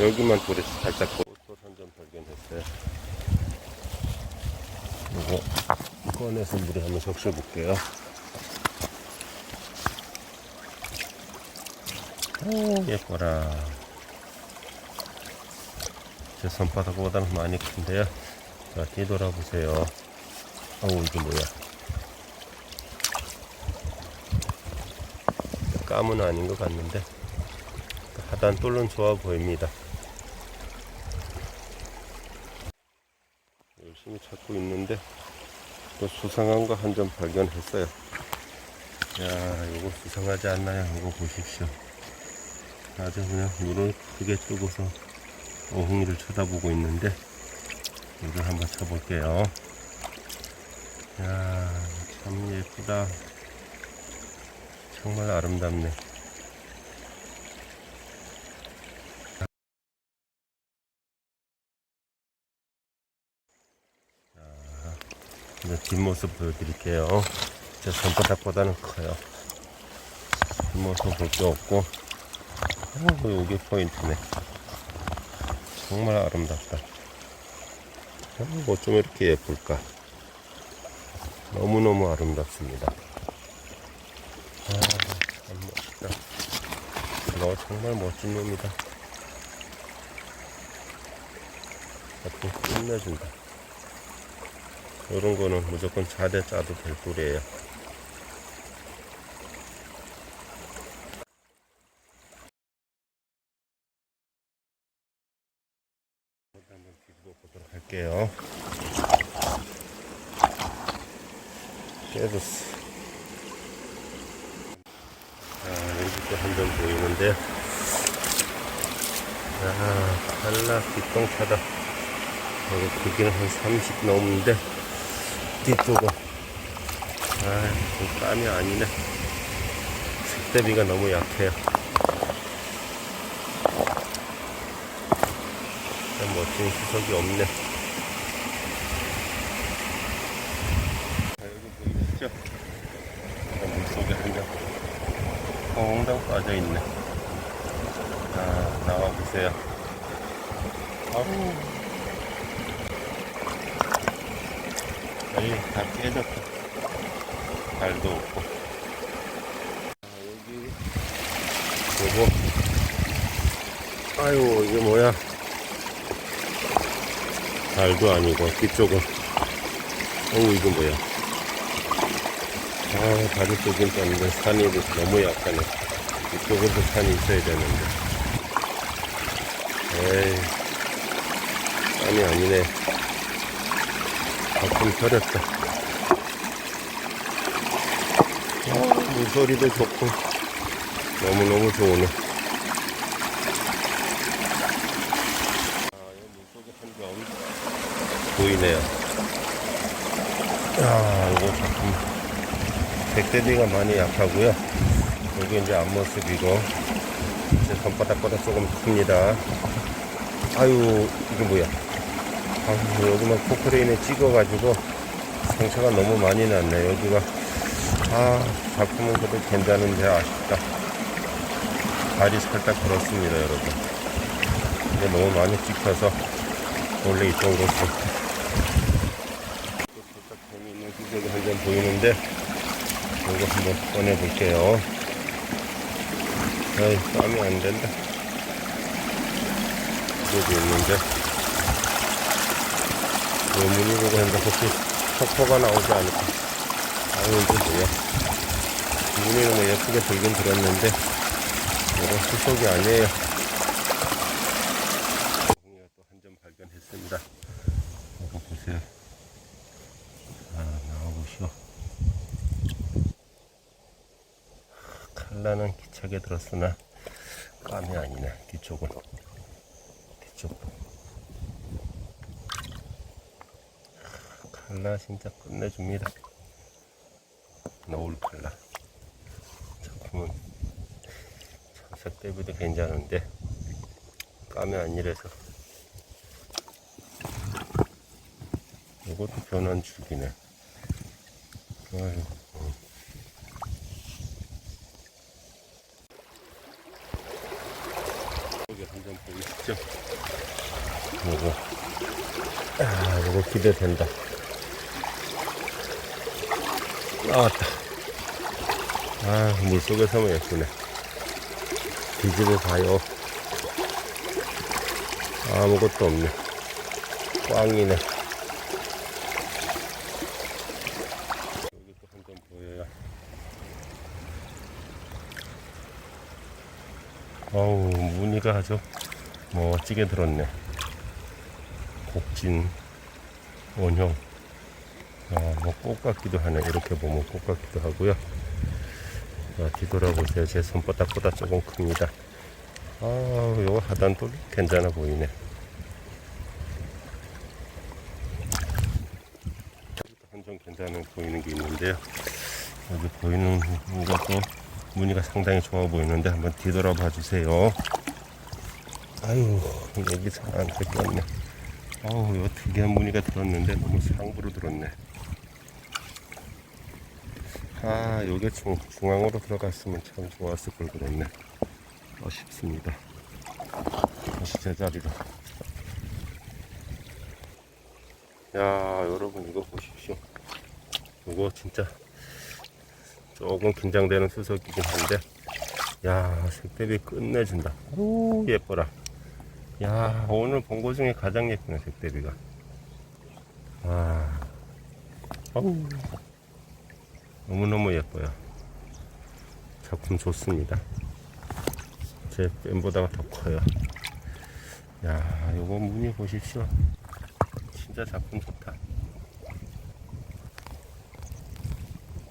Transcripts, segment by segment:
여기만 돌이 살짝 꽃돌 한 점 발견했어요. 이거 꺼내서 물에 한번 적셔 볼게요. 오, 예뻐라. 제 손바닥보다는 많이 큰데요. 자, 뒤돌아보세요. 어우, 이게 뭐야. 까은 아닌 것 같는데. 하단 뚫는 좋아 보입니다. 열심히 찾고 있는데 또 수상한 거 한 점 발견했어요. 야, 이거 수상하지 않나요? 이거 보십시오. 아주 그냥 눈을 크게 뜨고서 어흥이를 쳐다보고 있는데 이걸 한번 쳐볼게요. 야, 참 예쁘다. 정말 아름답네. 뒷모습 보여드릴게요. 제 손바닥보다는 커요. 뒷모습 볼 게 없고, 오, 여기 포인트네. 정말 아름답다. 뭐좀 이렇게 예쁠까? 너무너무 아름답습니다. 아, 참 멋있다. 너 정말 멋진 놈이다. 하여튼 끝내준다. 이런 거는 무조건 자대 짜도 될 꿀이에요. 한번 뒤집어 보도록 할게요. 깨졌어. 자, 여기 또한점 보이는데, 아, 칼라 뒷동차다. 여기 크기는 한 30 넘는데, 뒤쪽은 아, 이 땀이 아니네. 색대비가 너무 약해요. 참 멋진 희석이 없네. 자, 여기 보이시죠? 물속에 한장 퐁당 빠져있네. 자, 나와보세요. 아우. 아니, 다 깨졌다. 발도 없고. 아, 여기, 요거. 아유, 이게 뭐야. 발도 아니고, 뒤쪽은. 어우, 이거 뭐야. 아, 다리 쪽은 떴는데, 산이 너무 약하네. 이쪽에도 산이 있어야 되는데. 에이, 산이 아니네. 가끔 펴렸다. 아, 물소리도 좋고, 너무너무 좋으네. 아, 물속에 한점 보이네요. 아, 이거 조금, 백대비가 많이 약하고요. 여기 이제 앞모습이고, 제 손바닥보다 조금 큽니다. 아유, 이게 뭐야. 아, 여기만 포크레인에 찍어가지고 상처가 너무 많이 났네. 여기가 아 작품은 그래도 괜찮은데 아쉽다. 발이 살짝 걸었습니다, 여러분. 근데 너무 많이 찍혀서 원래 있던 또 살짝 재미있는 기적이 한 점 보이는데 이거 한번 꺼내볼게요. 아이 땀이 안 된다. 여기 있는데. 문이 보고 했는데 혹시 폭포가 나오지 않을까. 이게 뭐야. 문이 너무 예쁘게 들긴 들었는데, 이건 수속이 아니에요. 우리가 또 한 점 발견했습니다. 이거 보세요. 자, 나와보시오. 칼라는 기차게 들었으나, 감이 아니네, 뒤쪽은. 뒤쪽도. 칼라 진짜 끝내줍니다. 노을 칼라. 작품은 참색 대비도 괜찮은데 까면 아니라서 이것도 변한 죽이네. 아이고. 한점 보이시죠? 요거. 아, 요거 기대된다. 나왔다. 아, 물속에서만 예쁘네. 뒤집어 봐요. 아무것도 없네. 꽝이네. 여기 또한점 보여요. 어우, 무늬가 아주 멋지게 들었네. 곡진, 원형. 아, 뭐, 꽃 같기도 하네. 이렇게 보면 꽃 같기도 하고요. 자, 뒤돌아보세요. 제 손바닥보다 조금 큽니다. 아, 요거 하단도 괜찮아 보이네. 한점 괜찮아 보이는 게 있는데요. 여기 보이는 것도 무늬가 상당히 좋아 보이는데 한번 뒤돌아봐 주세요. 아유, 여기 잘안 뺏겼네. 아우, 이거 특이한 무늬가 들었는데 너무 상부로 들었네. 아, 요게 중, 중앙으로 들어갔으면 참 좋았을 걸 그랬네. 아쉽습니다. 다시 제자리로. 야, 여러분 이거 보십시오. 이거 진짜 조금 긴장되는 수석이긴 한데, 야, 색대비 끝내준다. 오, 예뻐라. 야, 오늘 본 거 중에 가장 예쁘네, 색대비가. 와, 어우, 너무너무 예뻐요. 작품 좋습니다. 제 뺨보다가 더 커요. 야, 요거 무늬 보십시오. 진짜 작품 좋다.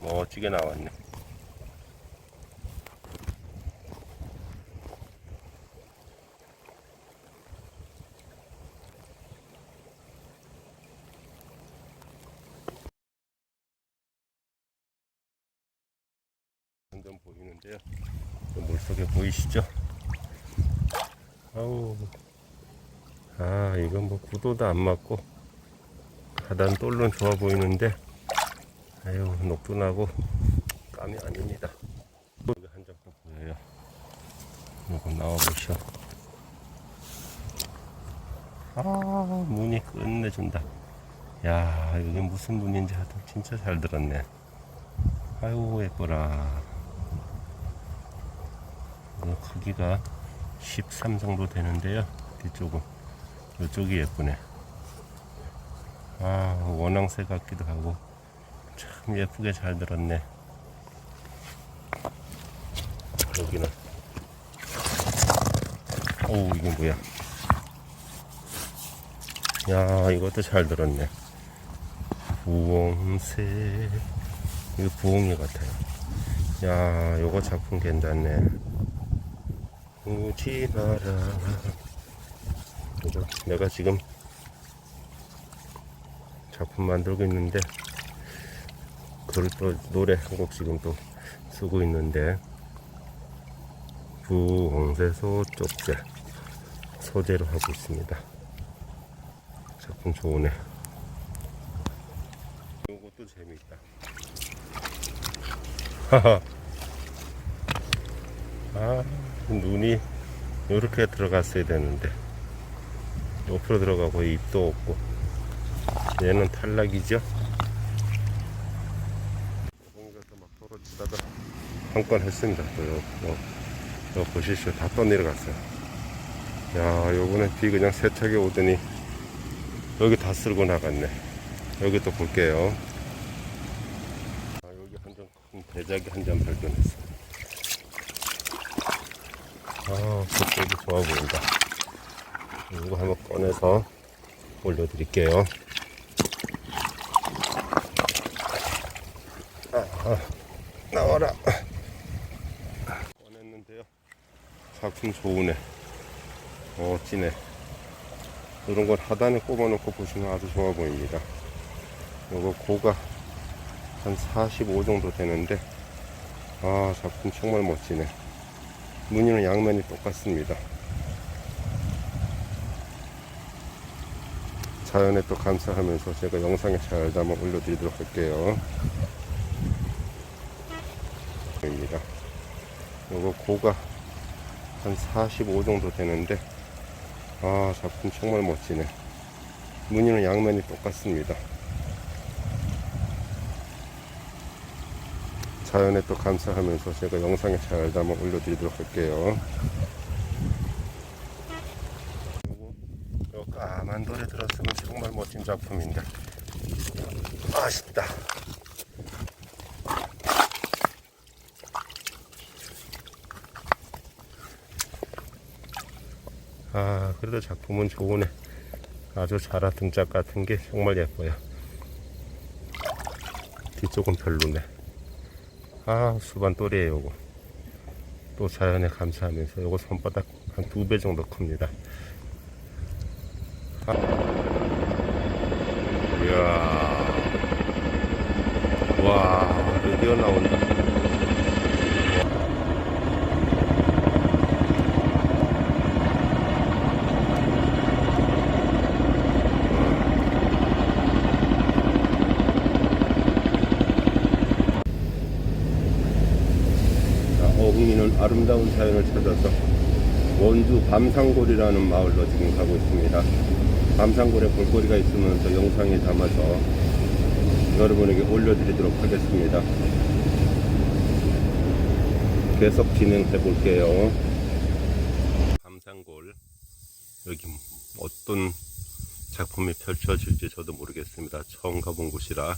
멋지게 나왔네. 점점 보이는데요. 그 물속에 보이시죠? 아우, 아, 이건 뭐 구도도 안 맞고 하단 똘론 좋아 보이는데, 아유, 녹두나고 감이 아닙니다. 여기 한 점도 보여요. 이거 나와보시오. 아, 무늬 끝내준다. 야, 이게 무슨 무늬인지 하여튼 진짜 잘 들었네. 아유, 예뻐라. 이거 크기가 13 정도 되는데요. 뒤쪽은. 이쪽이 예쁘네. 아, 원앙새 같기도 하고. 참 예쁘게 잘 들었네. 여기는. 어우, 이게 뭐야. 야, 이것도 잘 들었네. 부엉새. 이거 부엉이 같아요. 야, 요거 작품 괜찮네. 오지 마라. 내가 지금 작품 만들고 있는데, 그걸 또 노래 한 곡 지금 또 쓰고 있는데, 부엉새소 쪽제 소재로 하고 있습니다. 작품 좋으네. 이것도 재밌다. 하하. 아, 눈이 이렇게 들어갔어야 되는데 옆으로 들어가고 입도 없고 얘는 탈락이죠. 공기가 또막 떨어지다가 한 건 했습니다. 또 요, 요, 요 보십시오. 다 떠내려갔어요. 야, 요번에 비 그냥 세차게 오더니 여기 다 쓸고 나갔네. 여기 또 볼게요. 아, 여기 한 점 큰 대작이 한 점 발견했어. 아, 그쪽이 좋아 보인다. 이거 한번 꺼내서 올려드릴게요. 아, 아, 나와라. 꺼냈는데요. 작품 좋으네. 어, 찌네. 이런 걸 하단에 꼽아놓고 보시면 아주 좋아 보입니다. 요거 고가 한 45 정도 되는데, 아, 작품 정말 멋지네. 무늬는 양면이 똑같습니다. 자연에 또 감사하면서 제가 영상에 잘 담아 올려드리도록 할게요. 입니다. 요거 고가 한 45 정도 되는데, 아, 작품 정말 멋지네. 무늬는 양면이 똑같습니다. 자연에 또 감사하면서 제가 영상에 잘 담아 올려드리도록 할게요. 요 까만 돌에 들었으면 정말 멋진 작품인데. 아쉽다. 아, 그래도 작품은 좋으네. 아주 자라 등짝 같은 게 정말 예뻐요. 뒤쪽은 별로네. 아, 수반 또리에요, 요거. 또 자연에 감사하면서 요거 손바닥 한 두 배 정도 큽니다. 아. 이야. 와, 드디어 나온다. 자, 어흥이는 아름다운 자연을 찾아서 원주 밤산골이라는 마을로 지금 가고 있습니다. 밤산골에 볼거리가 있으면 또 영상에 담아서 여러분에게 올려드리도록 하겠습니다. 계속 진행해 볼게요. 밤산골 여기 어떤 작품이 펼쳐질지 저도 모르겠습니다. 처음 가본 곳이라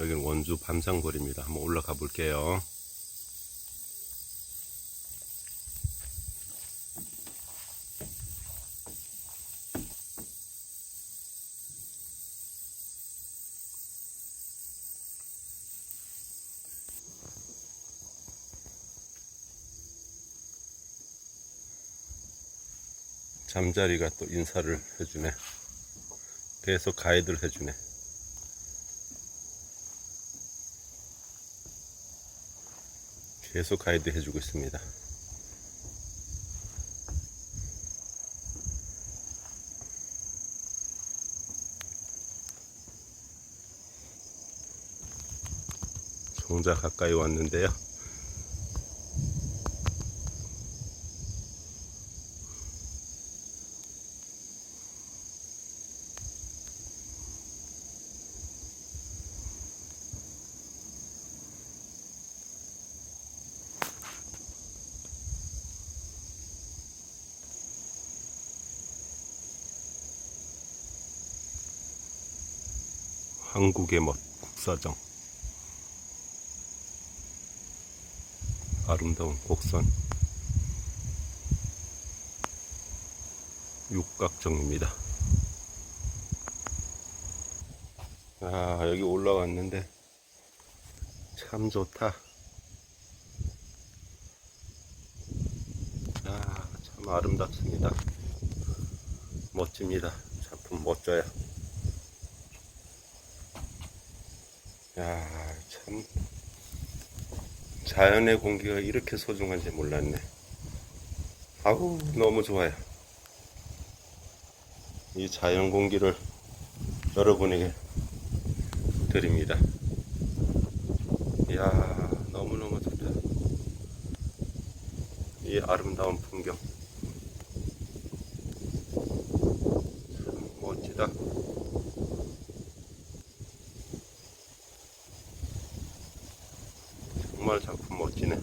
여기는 원주 밤산골입니다. 한번 올라가 볼게요. 잠자리가 또 인사를 해주네. 계속 가이드를 해주네. 계속 가이드 해주고 있습니다. 정자 가까이 왔는데요. 한국의 멋 국사정 아름다운 곡선 육각정입니다. 아 여기 올라왔는데 참 좋다. 아참 아름답습니다. 멋집니다. 작품 멋져요. 야, 참. 자연의 공기가 이렇게 소중한지 몰랐네. 아우, 너무 좋아요. 이 자연 공기를 여러분에게 드립니다. 이야, 너무너무 좋다. 이 아름다운 풍경. 참 멋지다. 정말 작품 멋지네.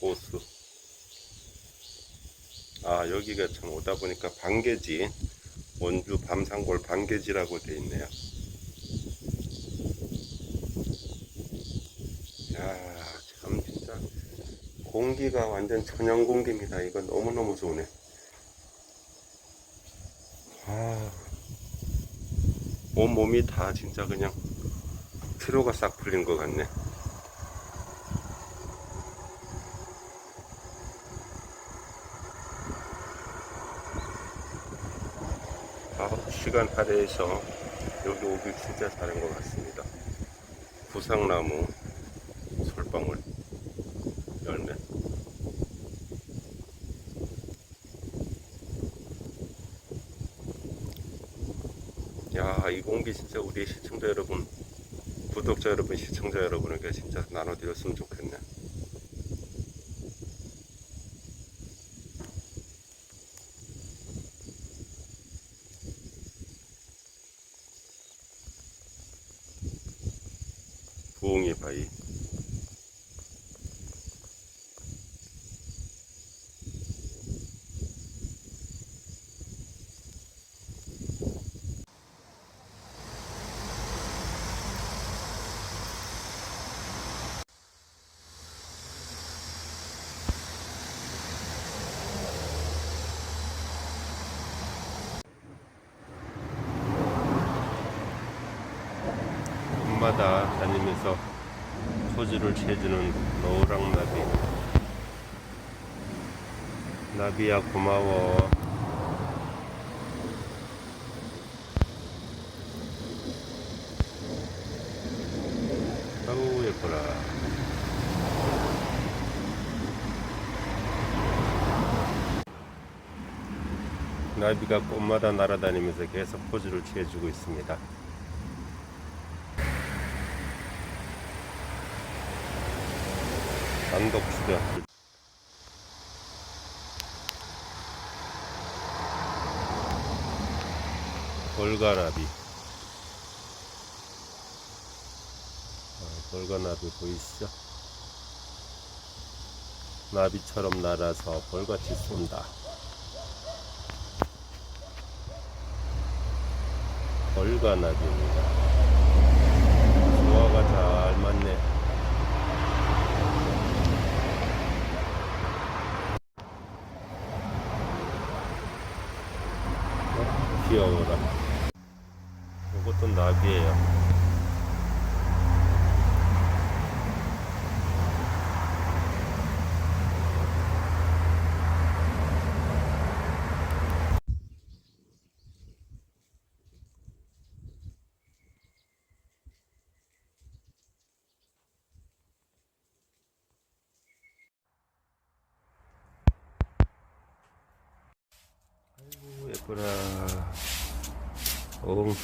호수. 아, 여기가 참 오다 보니까 반개지, 원주 밤산골 반개지라고 돼 있네요. 야, 참 진짜 공기가 완전 천연 공기입니다. 이거 너무너무 좋네. 아, 온 몸이 다 진짜 그냥 피로가 싹 풀린 것 같네. 아, 시간 할애해서 여기 오길 진짜 잘한 것 같습니다. 부상나무, 물방울 열매. 야, 이 공기 진짜 우리 시청자 여러분, 구독자 여러분, 시청자 여러분에게 진짜 나눠드렸으면 좋겠네. 부엉이 바위. 밤마다 다니면서 소주를 취해주는 노랑나비. 나비야 고마워. 아우 예뻐라. 나비가 꽃마다 날아다니면서 계속 포즈를 취해주고 있습니다 출연. 볼가나비. 어, 볼가나비 보이시죠? 나비처럼 날아서 벌같이 쏜다. 벌가나비입니다 조화가 잘 맞네 귀여워라. 이것도 나비예요. 아이고 예뻐라. 엉